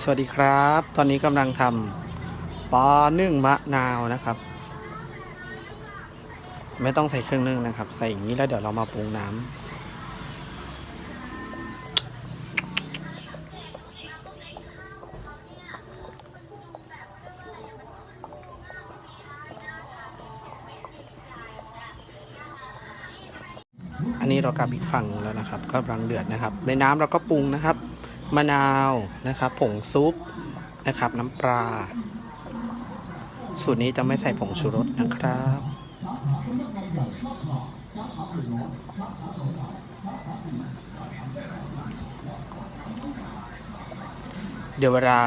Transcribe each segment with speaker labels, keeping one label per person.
Speaker 1: สวัสดีครับ ตอนนี้กำลังทำปลานึ่งมะนาวนะครับ ไม่ต้องใส่เครื่องนึ่งนะครับ ใส่อย่างนี้แล้วเดี๋ยวเรามาปรุงน้ำอันนี้เรากลับอีกฝั่งแล้วนะครับ ก็กำลังเดือดนะครับ ในน้ำเราก็ปรุงนะครับ มะนาวนะครับ ผงซุปนะครับ น้ำปลา สูตรนี้จะไม่ใส่ผงชูรสนะครับ เดี๋ยวเวลา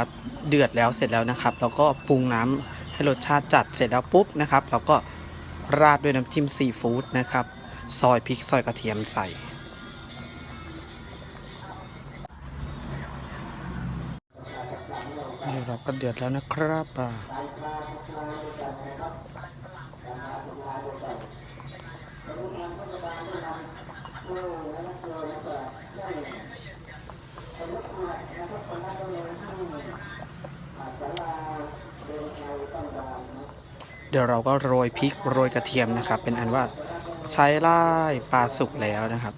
Speaker 1: เดือดแล้วเสร็จแล้วนะครับ เราก็ปรุงน้ำให้รสชาติจัดเสร็จแล้วปุ๊บนะครับ เราก็ราดด้วยน้ำจิ้มซีฟู้ดนะครับ ซอยพริกซอยกระเทียมใส่ เดี๋ยวเราก็เดือดแล้วนะครับเดี๋ยวเราก็โรยพริกโรยกระเทียมนะครับ เป็นอันว่าใช้ไล่ปลาสุกแล้วนะครับ